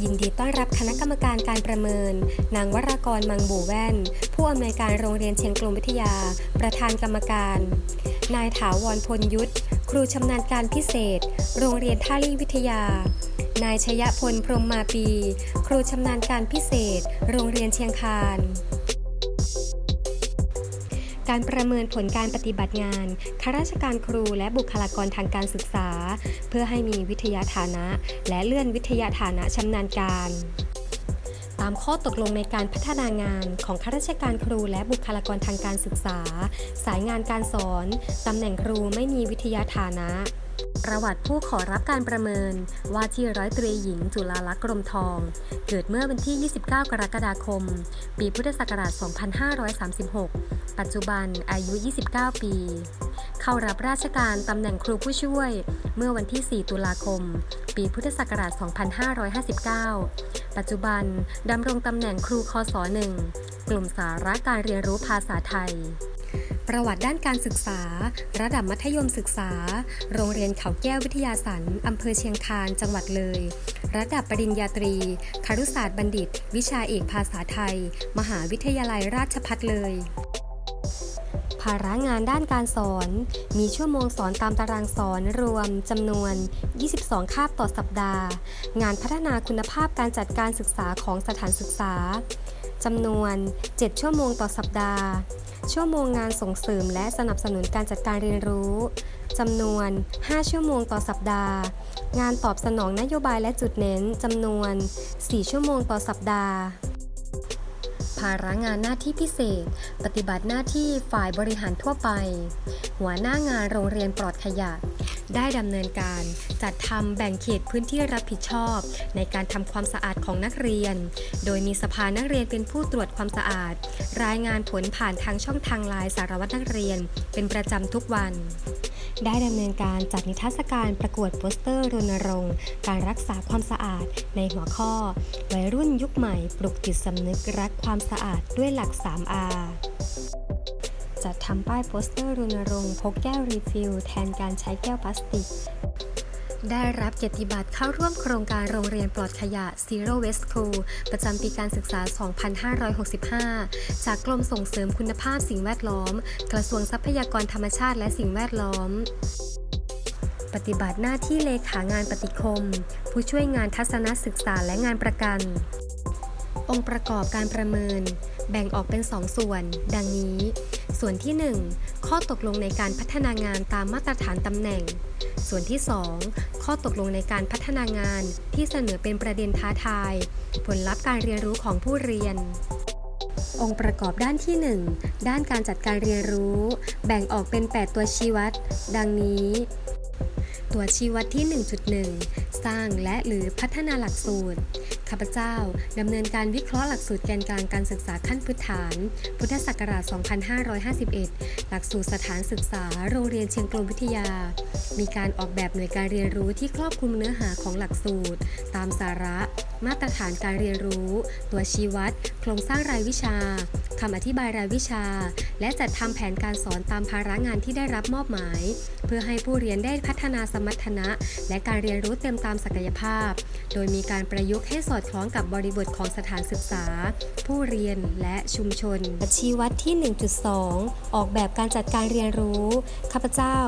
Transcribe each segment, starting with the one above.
ยินดีต้อนรับคณะกรรมการการประเมิน นางวรากรมังบูแว่น ผู้อำนวยการโรงเรียนเชียงกลมวิทยา ประธานกรรมการ นายถาวรพลยุทธครูชำนาญการพิเศษ โรงเรียนท่าลี่วิทยา นายชยพลพรหมมาปี ครูชำนาญการพิเศษ โรงเรียนเชียงคาน การประเมินผลการปฏิบัติงานข้าราชการครูและบุคลากรทางการศึกษา เพื่อให้มีวิทยาฐานะ และเลื่อนวิทยาฐานะชำนาญการตามข้อตกลงในการพัฒนางานของข้าราชการครูและบุคลากรทางการศึกษา สายงานการสอน ตำแหน่งครูไม่มีวิทยาฐานะ ประวัติผู้ขอรับการประเมินว่าที่ร้อยตรีหญิงจุฬาลักษณ์กรมทอง เกิดเมื่อวันที่ 29 กรกฎาคม ปีพุทธศักราช 2536 ปัจจุบันอายุ 29 ปี เข้ารับราชการตำแหน่งครูผู้ช่วย เมื่อวันที่ 4 ตุลาคม ปีพุทธศักราช 2559 ปัจจุบันดำรงตำแหน่งครูคศ1กลุ่มสาระการเรียนรู้ภาษาไทย ประวัติด้านการศึกษา ระดับมัธยมศึกษา โรงเรียนเขาแก้ววิทยาสันอำเภอเชียงคานจังหวัดเลย ระดับปริญญาตรีครุศาสตร์บัณฑิต วิชาเอกภาษาไทย มหาวิทยาลัยราชภัฏเลยภาระงานด้านการสอน มีชั่วโมงสอนตามตารางสอนรวมจำนวน 22 คาบต่อสัปดาห์ งานพัฒนาคุณภาพการจัดการศึกษาของสถานศึกษาจำนวน 7 ชั่วโมงต่อสัปดาห์ ชั่วโมงงานส่งเสริมและสนับสนุนการจัดการเรียนรู้จำนวน 5 ชั่วโมงต่อสัปดาห์ งานตอบสนองนโยบายและจุดเน้นจำนวน 4 ชั่วโมงต่อสัปดาห์ ระงานหน้าที่พิเศษ ปฏิบัติหน้าที่ฝ่ายบริหารทั่วไป หัวหน้างานโรงเรียนปลอดขยะ ได้ดำเนินการจัดทำแบ่งเขตพื้นที่รับผิดชอบ ในการทำความสะอาดของนักเรียน โดยมีสภานักเรียนเป็นผู้ตรวจความสะอาด รายงานผลผ่านทางช่องทางไลน์สารวัตรนักเรียน เป็นประจำทุกวันได้ดำเนินการจัดนิทรรศการประกวดโปสเตอร์รณรงค์การรักษาความสะอาดในหัวข้อ วัยรุ่นยุคใหม่ปลุกจิตสำนึกรักความสะอาดด้วยหลัก 3R จัดทำป้ายโปสเตอร์รณรงค์พกแก้วรีฟิลแทนการใช้แก้วพลาสติก ได้รับเกียรติบัตรเข้าร่วมโครงการโรงเรียนปลอดขยะ Zero Waste School ประจำปีการศึกษา 2565 จากกรมส่งเสริมคุณภาพสิ่งแวดล้อม กระทรวงทรัพยากรธรรมชาติและสิ่งแวดล้อมปฏิบัติหน้าที่เลขางานปฏิคม ผู้ช่วยงานทัศนศึกษาและงานประกัน องค์ประกอบการประเมิน แบ่งออกเป็น2ส่วน ดังนี้ ส่วนที่ 1 ข้อตกลงในการพัฒนางานตามมาตรฐานตำแหน่ง ส่วนที่ 2 ข้อตกลงในการพัฒนางานที่เสนอเป็นประเด็นท้าทาย ผลลัพธ์การเรียนรู้ของผู้เรียนองค์ประกอบด้านที่ 1 ด้านการจัดการเรียนรู้ แบ่งออกเป็น 8 ตัวชี้วัด ดังนี้ ตัวชี้วัดที่ 1.1 สร้างและหรือพัฒนาหลักสูตร ข้าพเจ้าดำเนินการวิเคราะห์หลักสูตรแกนกลางการศึกษาขั้นพื้นฐาน พุทธศักราช 2551 หลักสูตรสถานศึกษา โรงเรียนเชียงกลมวิทยา มีการออกแบบหน่วยการเรียนรู้ที่ครอบคลุมเนื้อหาของหลักสูตร ตามสาระ มาตรฐานการเรียนรู้ ตัวชี้วัด โครงสร้างรายวิชาคำอธิบายรายวิชา และจัดทำแผนการสอนตามภาระงานที่ได้รับมอบหมาย เพื่อให้ผู้เรียนได้พัฒนาสมรรถนะ และการเรียนรู้เต็มตามศักยภาพ โดยมีการประยุกต์ให้สอดคล้องกับบริบทของสถานศึกษา ผู้เรียนและชุมชนชี้วัดที่ 1.2 ออกแบบการจัดการเรียนรู้ข้าพเจ้า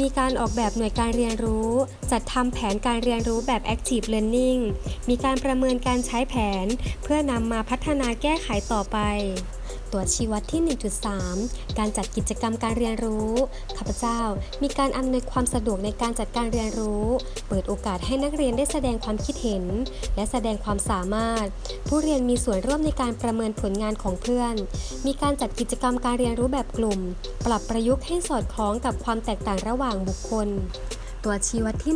มีการออกแบบหน่วยการเรียนรู้ จัดทำแผนการเรียนรู้แบบ Active Learning มีการประเมินมินการใช้แผน เพื่อนำมาพัฒนาแก้ไขต่อไป ตัวชี้วัดที่ 1.3 การจัดกิจกรรมการเรียนรู้ ข้าพเจ้ามีการอำนวยความสะดวกในการจัดการเรียนรู้ เปิดโอกาสให้นักเรียนได้แสดงความคิดเห็น และแสดงความสามารถ ผู้เรียนมีส่วนร่วมในการประเมินผลงานของเพื่อน มีการจัดกิจกรรมการเรียนรู้แบบกลุ่ม ปรับประยุกต์ให้สอดคล้องกับความแตกต่างระหว่างบุคคล ตัวชี้วัดที่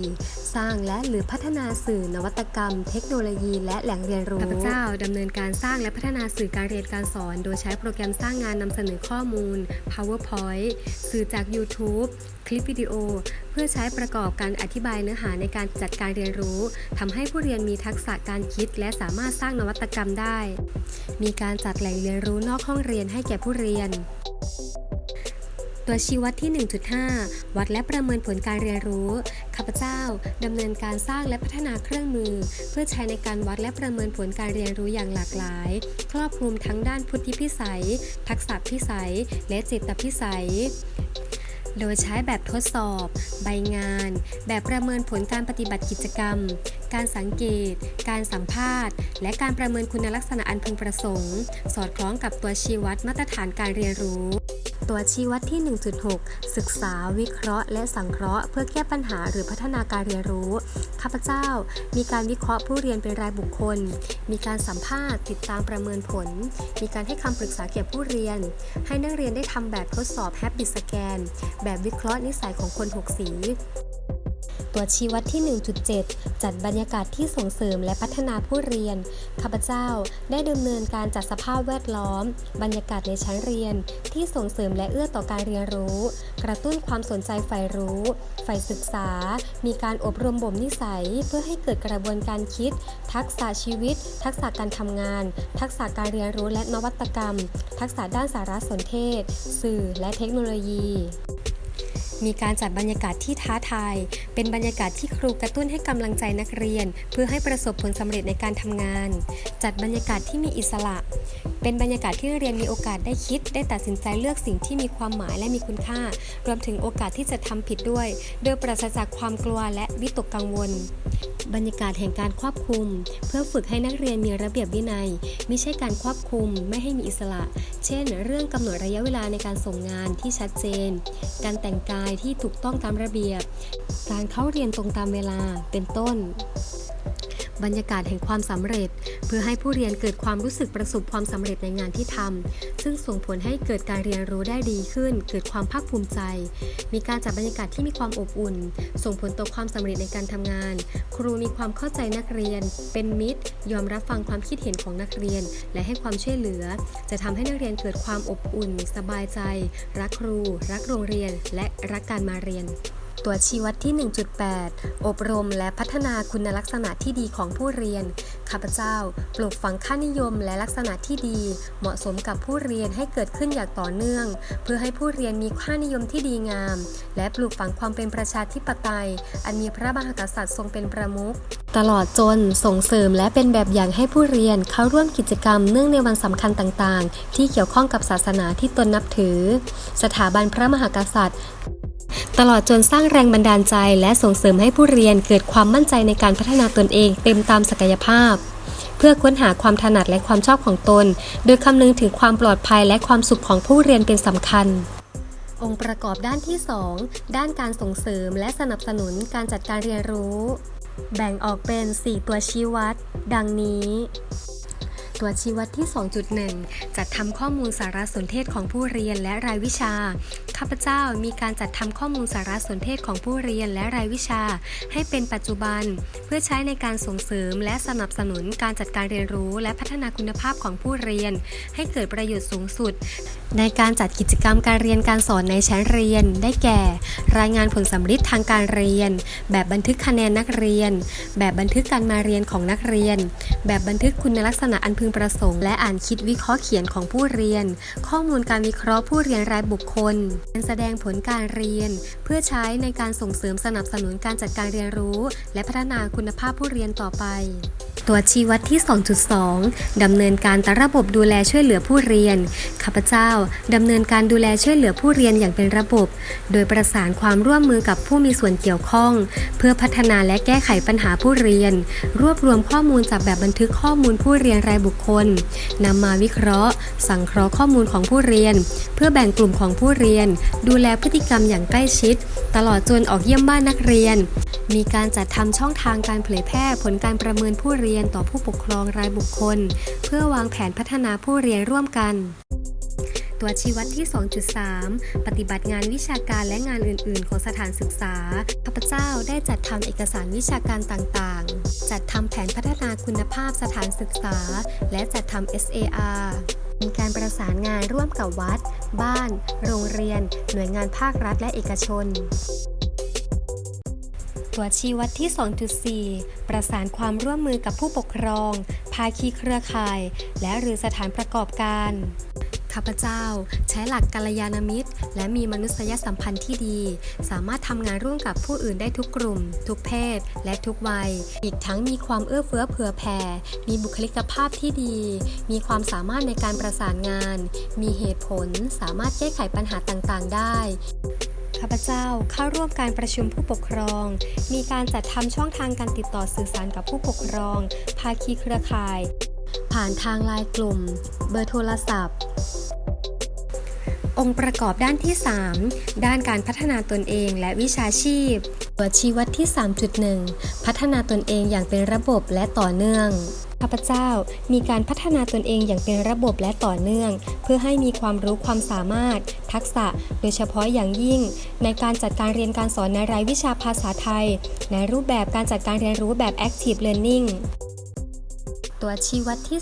1.4 สร้างและหรือพัฒนาสื่อนวัตกรรม เทคโนโลยี และแหล่งเรียนรู้ข้าพเจ้าดำเนินการสร้างและพัฒนาสื่อการเรียนการสอน โดยใช้โปรแกรมสร้างงานนำเสนอข้อมูล PowerPoint สื่อจาก YouTube คลิปวิดีโอ เพื่อใช้ประกอบการอธิบายเนื้อหาในการจัดการเรียนรู้ทำให้ผู้เรียนมีทักษะการคิด และสามารถสร้างนวัตกรรมได้ มีการจัดแหล่งเรียนรู้นอกห้องเรียนให้แก่ผู้เรียน ตัวชี้วัดที่ 1.5 วัดและประเมินผลการเรียนรู้ ข้าพเจ้าดำเนินการสร้างและพัฒนาเครื่องมือ เพื่อใช้ในการวัดและประเมินผลการเรียนรู้อย่างหลากหลาย ครอบคลุมทั้งด้านพุทธิพิสัย ทักษะพิสัย และจิตพิสัยโดยใช้แบบทดสอบ ใบงาน แบบประเมินผลการปฏิบัติกิจกรรม การสังเกต การสัมภาษณ์ และการประเมินคุณลักษณะอันพึงประสงค์ สอดคล้องกับตัวชี้วัดมาตรฐานการเรียนรู้ตัวชี้วัดที่ 1.6 ศึกษา วิเคราะห์ และสังเคราะห์ เพื่อแก้ปัญหาหรือพัฒนาการเรียนรู้ ข้าพเจ้า มีการวิเคราะห์ผู้เรียนเป็นรายบุคคล มีการสัมภาษณ์ ติดตามประเมินผล มีการให้คำปรึกษาเกี่ยวกับผู้เรียน ให้นักเรียนได้ทำแบบทดสอบ Habit Scan แบบวิเคราะห์นิสัยของคน 6 สี ตัวชี้วัดที่ 1.7 จัดบรรยากาศที่ส่งเสริมและพัฒนาผู้เรียน ข้าพเจ้าได้ดำเนินการจัดสภาพแวดล้อม บรรยากาศในชั้นเรียน ที่ส่งเสริมและเอื้อต่อการเรียนรู้ กระตุ้นความสนใจใฝ่รู้ใฝ่ศึกษา มีการอบรมบ่มนิสัย เพื่อให้เกิดกระบวนการคิด ทักษะชีวิต ทักษะการทำงาน ทักษะการเรียนรู้และนวัตกรรม ทักษะด้านสารสนเทศ สื่อและเทคโนโลยี มีการจัดบรรยากาศที่ท้าทาย เป็นบรรยากาศที่ครูกระตุ้นให้กำลังใจนักเรียน เพื่อให้ประสบผลสำเร็จในการทำงาน จัดบรรยากาศที่มีอิสระเป็นบรรยากาศที่นักเรียนมีโอกาสได้คิด ได้ตัดสินใจเลือกสิ่งที่มีความหมายและมีคุณค่า รวมถึงโอกาสที่จะทำผิดด้วย โดยปราศจากความกลัวและวิตกกังวล บรรยากาศแห่งการควบคุม เพื่อฝึกให้นักเรียนมีระเบียบวินัย ไม่ใช่การควบคุมไม่ให้มีอิสระ เช่น เรื่องกำหนดระยะเวลาในการส่งงานที่ชัดเจน การแต่งกายที่ถูกต้องตามระเบียบ การเข้าเรียนตรงตามเวลาเป็นต้น บรรยากาศแห่งความสำเร็จ เพื่อให้ผู้เรียนเกิดความรู้สึกประสบความสำเร็จในงานที่ทำซึ่งส่งผลให้เกิดการเรียนรู้ได้ดีขึ้น เกิดความภาคภูมิใจ มีการจัดบรรยากาศที่มีความอบอุ่น ส่งผลต่อความสำเร็จในการทำงาน ครูมีความเข้าใจนักเรียน เป็นมิตร ยอมรับฟังความคิดเห็นของนักเรียน และให้ความช่วยเหลือ จะทำให้นักเรียนเกิดความอบอุ่น สบายใจ รักครู รักโรงเรียน และรักการมาเรียน ตัวชี้วัดที่ 1.8 อบรมและพัฒนาคุณลักษณะที่ดีของผู้เรียน ข้าพเจ้า ปลูกฝังค่านิยมและลักษณะที่ดี เหมาะสมกับผู้เรียนให้เกิดขึ้นอย่างต่อเนื่อง เพื่อให้ผู้เรียนมีค่านิยมที่ดีงาม และปลูกฝังความเป็นประชาธิปไตย อันมีพระมหากษัตริย์ทรงเป็นประมุข ตลอดจนส่งเสริมและเป็นแบบอย่างให้ผู้เรียนเข้าร่วมกิจกรรมเนื่องในวันสำคัญต่างๆ ที่เกี่ยวข้องกับศาสนาที่ตนนับถือ สถาบันพระมหากษัตริย์ ตลอดจนสร้างแรงบันดาลใจ และส่งเสริมให้ผู้เรียนเกิดความมั่นใจในการพัฒนาตนเองเต็มตามศักยภาพ เพื่อค้นหาความถนัดและความชอบของตน โดยคำนึงถึงความปลอดภัยและความสุขของผู้เรียนเป็นสำคัญองค์ประกอบด้านที่ 2 ด้านการส่งเสริมและสนับสนุนการจัดการเรียนรู้ แบ่งออกเป็น 4 ตัวชี้วัด ดังนี้ ตัวชี้วัดที่ 2.1 จัดทำข้อมูลสารสนเทศของผู้เรียนและรายวิชา ข้าพเจ้ามีการจัดทำข้อมูลสารสนเทศของผู้เรียนและรายวิชา ให้เป็นปัจจุบัน เพื่อใช้ในการส่งเสริมและสนับสนุนการจัดการเรียนรู้ และพัฒนาคุณภาพของผู้เรียน ให้เกิดประโยชน์สูงสุด ในการจัดกิจกรรมการเรียนการสอนในชั้นเรียน ได้แก่ รายงานผลสำลิดทางการเรียน แบบบันทึกคะแนนนักเรียน แบบบันทึกการมาเรียนของนักเรียน แบบบันทึกคุณลักษณะอันพึงประสงค์ และอ่านคิดวิเคราะห์เขียนของผู้เรียน ข้อมูลการวิเคราะห์ผู้เรียนรายบุคคลการแสดงผลการเรียน เพื่อใช้ในการส่งเสริมสนับสนุนการจัดการเรียนรู้ และพัฒนาคุณภาพผู้เรียนต่อไป ตัวชี้วัดที่ 2.2 ดำเนินการตระบบดูแลช่วยเหลือผู้เรียน ข้าพเจ้า ดำเนินการดูแลช่วยเหลือผู้เรียนอย่างเป็นระบบ โดยประสานความร่วมมือกับผู้มีส่วนเกี่ยวข้อง เพื่อพัฒนาและแก้ไขปัญหาผู้เรียน รวบรวมข้อมูลจากแบบบันทึกข้อมูลผู้เรียนรายบุคคลนำมาวิเคราะห์ สังเคราะห์ข้อมูลของผู้เรียน เพื่อแบ่งกลุ่มของผู้เรียน ดูแลพฤติกรรมอย่างใกล้ชิด ตลอดจนออกเยี่ยมบ้านนักเรียน มีการจัดทำช่องทางการเผยแพร่ผลการประเมินผู้เรียนต่อผู้ปกครองรายบุคคล เพื่อวางแผนพัฒนาผู้เรียนร่วมกันตัวชี้วัดที่ 2.3 ปฏิบัติงานวิชาการและงานอื่น ๆ ของสถานศึกษา ข้าพเจ้าได้จัดทำเอกสารวิชาการต่าง ๆ จัดทำแผนพัฒนาคุณภาพสถานศึกษา และจัดทำ SAR มีการประสานงานร่วมกับวัด บ้าน โรงเรียน หน่วยงานภาครัฐและเอกชน ตัวชี้วัดที่ 2.4 ประสานความร่วมมือกับผู้ปกครอง ภาคีเครือข่าย และหรือสถานประกอบการ ข้าพเจ้าใช้หลักกัลยาณมิตร และมีมนุษยสัมพันธ์ที่ดี สามารถทำงานร่วมกับผู้อื่นได้ทุกกลุ่ม ทุกเพศ และทุกวัย อีกทั้งมีความเอื้อเฟื้อเผื่อแผ่ มีบุคลิกภาพที่ดี มีความสามารถในการประสานงาน มีเหตุผล สามารถแก้ไขปัญหาต่างๆ ได้ ข้าพเจ้าเข้าร่วมการประชุมผู้ปกครอง มีการจัดทำช่องทางการติดต่อสื่อสารกับผู้ปกครอง ภาคีเครือข่าย ผ่านทางไลน์กลุ่ม เบอร์โทรศัพท์ องค์ประกอบด้านที่ 3 ด้านการพัฒนาตนเองและวิชาชีพ ตัวชี้วัดที่ 3.1 พัฒนาตนเองอย่างเป็นระบบและต่อเนื่องข้าพเจ้ามีการพัฒนาตนเองอย่างเป็นระบบและต่อเนื่อง เพื่อให้มีความรู้ความสามารถ ทักษะ โดยเฉพาะอย่างยิ่ง ในการจัดการเรียนการสอนในรายวิชาภาษาไทย ในรูปแบบการจัดการเรียนรู้แบบ active learning ตัวชี้วัดที่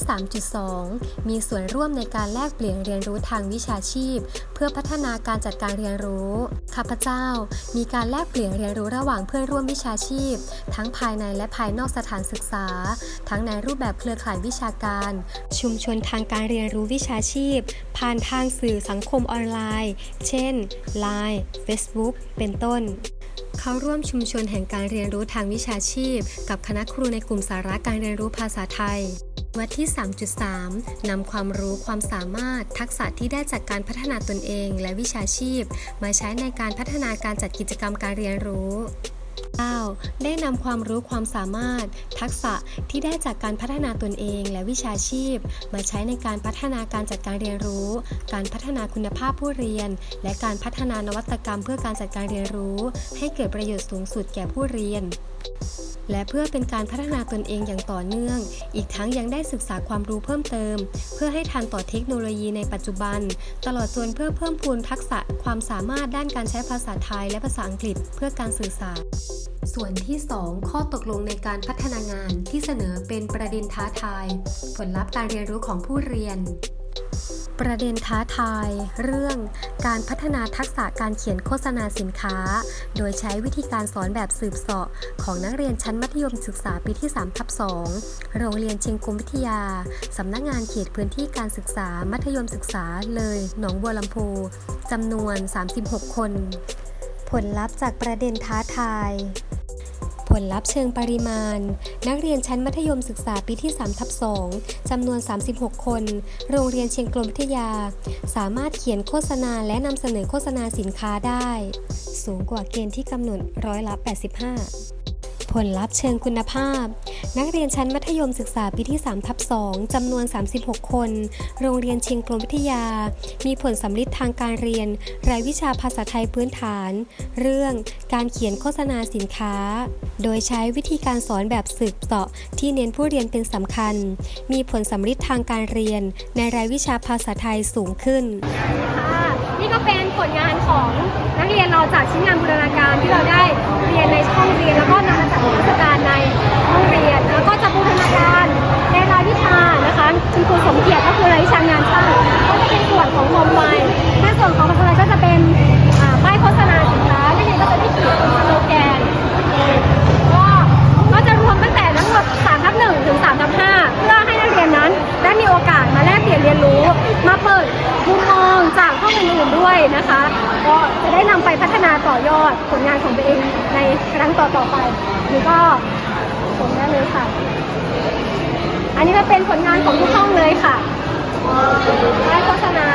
3.2 มีส่วนร่วมในการแลกเปลี่ยนเรียนรู้ทางวิชาชีพ เพื่อพัฒนาการจัดการเรียนรู้ ข้าพเจ้า มีการแลกเปลี่ยนเรียนรู้ระหว่างเพื่อนร่วมวิชาชีพ ทั้งภายในและภายนอกสถานศึกษา ทั้งในรูปแบบเครือข่ายวิชาการ ชุมชนทางการเรียนรู้วิชาชีพ ผ่านทางสื่อสังคมออนไลน์ เช่น Line Facebook เป็นต้น เข้าร่วมชุมชนแห่งการเรียนรู้ทางวิชาชีพ กับคณะครูในกลุ่มสาระการเรียนรู้ภาษาไทย วัดที่ 3.3 นำความรู้ความสามารถ ทักษะที่ได้จากการพัฒนาตนเองและวิชาชีพ มาใช้ในการพัฒนาการจัดกิจกรรมการเรียนรู้ 9. ได้นำความรู้ความสามารถ ทักษะที่ได้จากการพัฒนาตนเองและวิชาชีพ มาใช้ในการพัฒนาการจัดการเรียนรู้ การพัฒนาคุณภาพผู้เรียน และการพัฒนานวัตกรรมเพื่อการจัดการเรียนรู้ ให้เกิดประโยชน์สูงสุดแก่ผู้เรียน และเพื่อเป็นการพัฒนาตนเองอย่างต่อเนื่อง อีกทั้งยังได้ศึกษาความรู้เพิ่มเติม เพื่อให้ทันต่อเทคโนโลยีในปัจจุบัน ตลอดจนเพื่อเพิ่มพูนทักษะความสามารถด้านการใช้ภาษาไทยและภาษาอังกฤษเพื่อการสื่อสารส่วนที่ 2 ข้อตกลงในการพัฒนางานที่เสนอเป็นประเด็นท้าทาย ผลลัพธ์การเรียนรู้ของผู้เรียน ประเด็นท้าทาย เรื่องการพัฒนาทักษะการเขียนโฆษณาสินค้า โดยใช้วิธีการสอนแบบสืบเสาะของนักเรียนชั้นมัธยมศึกษาปีที่3ทับ2โรงเรียนเชียงกงวิทยา สำนักงานเขตพื้นที่การศึกษามัธยมศึกษาเลย หนองบัวลำพูจำนวน 36 คน ผลลัพธ์จากประเด็นท้าทาย ผลลัพธ์เชิงปริมาณ นักเรียนชั้นมัธยมศึกษาปีที่3ทับ2จำนวน 36 คน โรงเรียนเชียงกลมวิทยา สามารถเขียนโฆษณาและนำเสนอโฆษณาสินค้าได้ สูงกว่าเกณฑ์ที่กำหนดร้อยละ 85 ผลลัพธ์เชิงคุณภาพ นักเรียนชั้นมัธยมศึกษาปีที่3ทับ2จำนวน 36 คน โรงเรียนเชียงกลมวิทยา มีผลสำลิดทางการเรียน รายวิชาภาษาไทยพื้นฐาน เรื่องการเขียนโฆษณาสินค้า โดยใช้วิธีการสอนแบบสืบเสาะที่เน้นผู้เรียนเป็นสำคัญ มีผลสำลิดทางการเรียน ในรายวิชาภาษาไทยสูงขึ้น เป็นผลงานของนักเรียนเราจากชิ้นงานบูรณาการที่เราได้เรียนในห้องเรียน แล้วก็นำมาจัดนิทรรศการในห้องเรียน แล้วก็จะบูรณาการในรายวิชานะคะคุณครูสมเกียรติก็คือรายวิชางานช่างก็จะเป็นส่วนของโฮมไวในส่วนของภาษาไทยก็จะเป็นอ่าป้ายโฆษณาสินค้านักเรียนก็จะได้เขียนเป็นโล ต่อๆไปนี่ก็ผลได้เลยค่ะ อันนี้ก็เป็นผลงานของทุกห้องเลยค่ะได้โฆษณา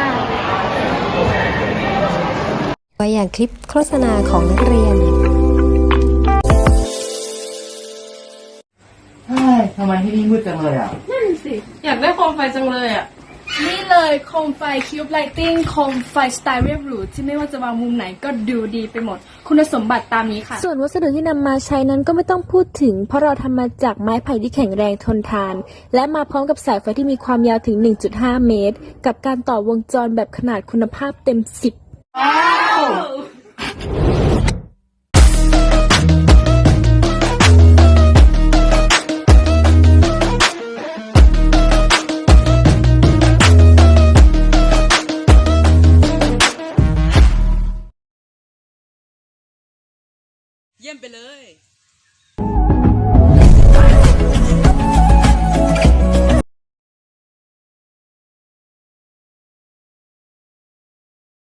ตัวอย่างคลิปโฆษณาของนักเรียนเฮ้ยทำไมที่นี่มืดจังเลยอะ นั่นสิ อยากได้โคมไฟจังเลยอะ นี่เลยโคมไฟคิวบ์ไลติงโคมไฟสไตล์เรียบหรูที่ไม่ว่าจะวางมุมไหนก็ดูดีไปหมด คุณสมบัติตามนี้ค่ะ ส่วนวัสดุที่นำมาใช้นั้นก็ไม่ต้องพูดถึง เพราะเราทำมาจากไม้ไผ่ที่แข็งแรงทนทาน และมาพร้อมกับสายไฟที่มีความยาวถึง 1.5 เมตร กับการต่อวงจรแบบขนาดคุณภาพเต็ม 10เยี่ย